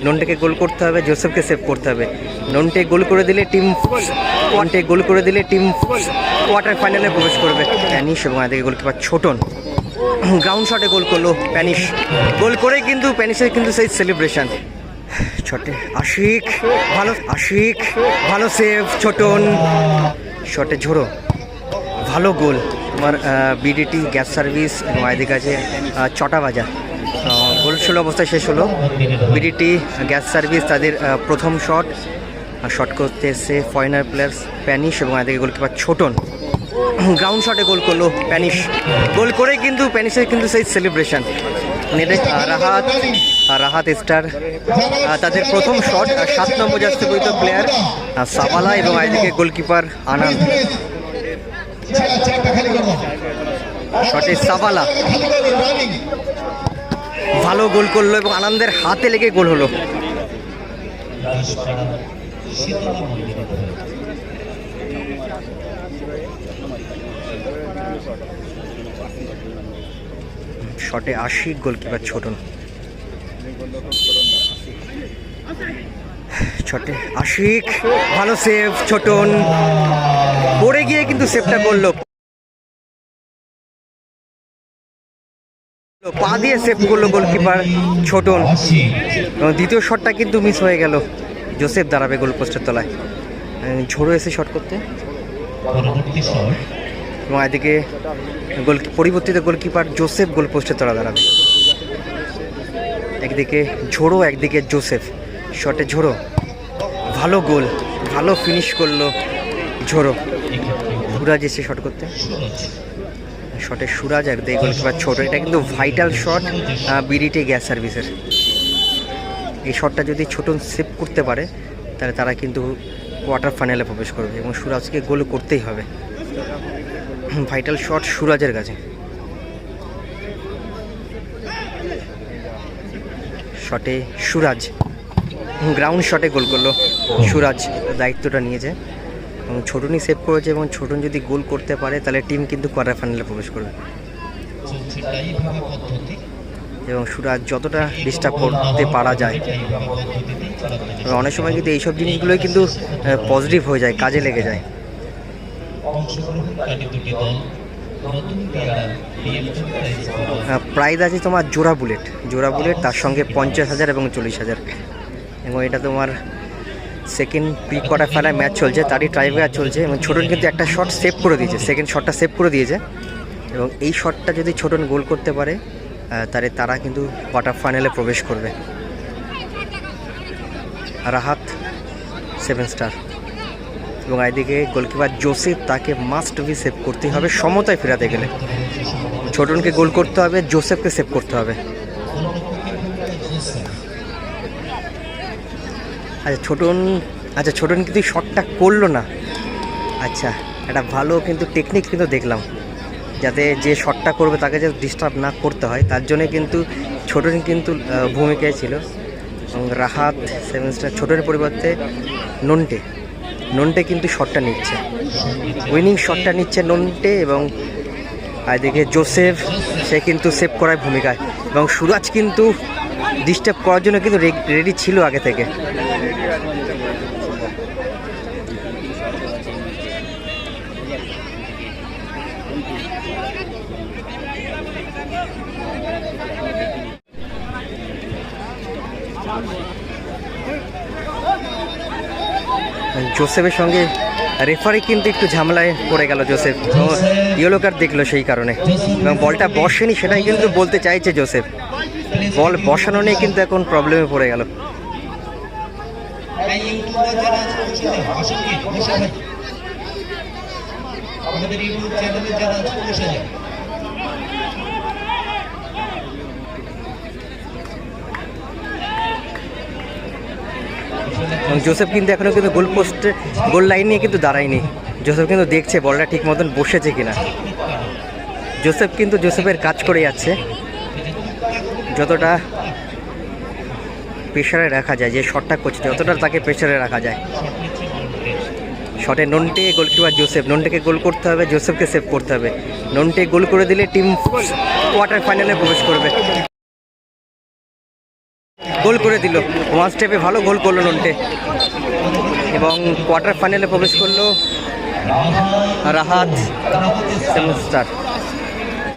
ননটেকে গোল করতে হবে, জোসেফকে সেভ করতে হবে। ননটে গোল করে দিলে টিম ওয়ানটে গোল করে দিলে টিম কোয়ার্টার ফাইনালে প্রবেশ করবে। প্যানিশ এবং এদিকে গোলকিপার ছোটন। গ্রাউন্ড শটে গোল করল প্যানিশ। গোল করে কিন্তু প্যানিশের কিন্তু সেই সেলিব্রেশন। শটে আশিক, ভালো আশিক, ভালো সেভ, ছোটন। শটে ঝোড়ো। ভালো গোল। আমার বিডিটি, গ্যাস সার্ভিস এবং এদিকে আছে চটা বাজার। গোল ষোলো অবস্থায় শেষ হলো। বিডিটি গ্যাস সার্ভিস তাদের প্রথম শট শট করতে এসে ফরেনার প্লেয়ার্স প্যানিশ এবং এদিকে গোলকিপার ছোটন গ্রাউন্ড শটে গোল করল প্যানিশ গোল করে কিন্তু প্যানিশের কিন্তু সেই সেলিব্রেশন রাহাত রাহাত স্টার তাদের প্রথম শট সাত নম্বর বইত প্লেয়ার সাবালা এবং এদিকে গোলকিপার আনন্দ শটে সাবালা। ভালো গোল করল এবং আনন্দের হাতে লেগে গোল হলো। শটে আশিক গোলকিপার ছোটন শটে আশিক, ভালো সেভ ছোটন পড়ে গিয়ে কিন্তু সেভটা করল। পা দিয়ে সেভ করল গোলকিপার ছোটন। দ্বিতীয় শটটা কিন্তু মিস হয়ে গেল। জোসেফ দাঁড়াবে গোল পোস্টের তলায়। ঝোড়ো এসে শট করতে। এবং এদিকে গোল পরিবর্তিত গোলকিপার জোসেফ গোল পোস্টের তলা দাঁড়াবে। একদিকে ঝোড়ো একদিকে জোসেফ শটে ঝোড়ো। ভালো গোল ভালো ফিনিশ করল ঝোড়ো। সুরাজ এসে শট করতে। শটে সুরাজ আর একদিকে গোলকিপার ছোট, এটা কিন্তু ভাইটাল শট বিডিটি গ্যাস সার্ভিসের এই শটটা যদি ছোটন সেভ করতে পারে, তাহলে তারা কিন্তু কোয়ার্টার ফাইনালে প্রবেশ করবে এবং সুরাজকে গোল করতেই হবে। ভাইটাল শট সুরাজের কাছে। শটে সুরাজ গ্রাউন্ড শটে গোল করল। সুরাজ দায়িত্বটা নিয়েছে। ছোটনই সেভ করেছে এবং ছোটন যদি গোল করতে পারে, তাহলে টিম কিন্তু কোয়ার্টার ফাইনালে প্রবেশ করবে। এবং সুরাজ যতটা ডিস্টার্ব করতে পারা যায়, এবং অনেক সময় কিন্তু এইসব জিনিসগুলোই কিন্তু পজিটিভ হয়ে যায়, কাজে লেগে যায়। প্রাইজ আছে তোমার জোড়া বুলেট জোড়া বুলেট তার সঙ্গে পঞ্চাশ হাজার এবং চল্লিশ হাজার। এবং এটা তোমার second pre quarter final match চলছে, তারই ট্রাইব্রেকার চলছে এবং ছোটন কিন্তু একটা শট সেভ করে দিয়েছে সেকেন্ড শটটা সেভ করে দিয়েছে এবং এই শটটা যদি ছোটন গোল করতে পারে তাহলে তারা কিন্তু কোয়ার্টার ফাইনালে প্রবেশ করবে। রাহাত সেভেন স্টার এবং এদিকে গোলকিপার জোসেফ তাকে মাস্ট বি সেভ করতেই হবে, সমতায় ফেরাতে গেলে। ছোটনকে গোল করতে হবে জোসেফকে সেভ করতে হবে। আচ্ছা ছোটন আচ্ছা ছোটন কিন্তু শটটা করল না। আচ্ছা একটা ভালো কিন্তু টেকনিক কিন্তু দেখলাম। যাতে যে শটটা করবে তাকে যাতে ডিস্টার্ব না করতে হয়। তার জন্য কিন্তু ছোটন কিন্তু ভূমিকায় ছিল। এবং রাহাত সেভেন স্টার ছোটনের পরিবর্তে নন্টে। নন্টে কিন্তু শটটা নিচ্ছে। উইনিং শটটা নিচ্ছে নন্টে এবং এদিকে জোসেফ সে কিন্তু সেভ করার ভূমিকায়। এবং সুরাজ কিন্তু ডিস্টার্ব করার জন্য কিন্তু রেডি ছিল আগে থেকে। জোসেফের সঙ্গে রেফারি কিন্তু একটু ঝামেলায় পড়ে গেল জোসেফ। ইয়েলো কার্ড দেখল সেই কারণে। এবং বলটা বসেনি, সেটাই কিন্তু বলতে চাইছে জোসেফ। বল বসানো নিয়ে কিন্তু এখন প্রবলেমে পড়ে গেল। আমাদের ইউটিউব চ্যানেলে যারা বসে জোসেফ কিন্তু এখনও কিন্তু গোল পোস্টে, গোল লাইন নিয়ে কিন্তু দাঁড়ায়নি। জোসেফ কিন্তু দেখছে বলটা ঠিক মতন বসেছে কিনা। জোসেফ কিন্তু জোসেফের কাজ করে যাচ্ছে। যতটা প্রেশারে রাখা যায়, যে শটটা করছে যতটা তাকে প্রেশারে রাখা যায়। শটে ননটে গোলকিপার জোসেফ, ননটেকে গোল করতে হবে, জোসেফকে সেভ করতে হবে। ননটে গোল করে দিলে টিম কোয়ার্টার ফাইনালে প্রবেশ করবে। গোল করে দিল। ওয়ান স্টেপে ভালো গোল করল নন্টে। এবং কোয়ার্টার ফাইনালে প্রবেশ করল রাহাত সেভেন স্টার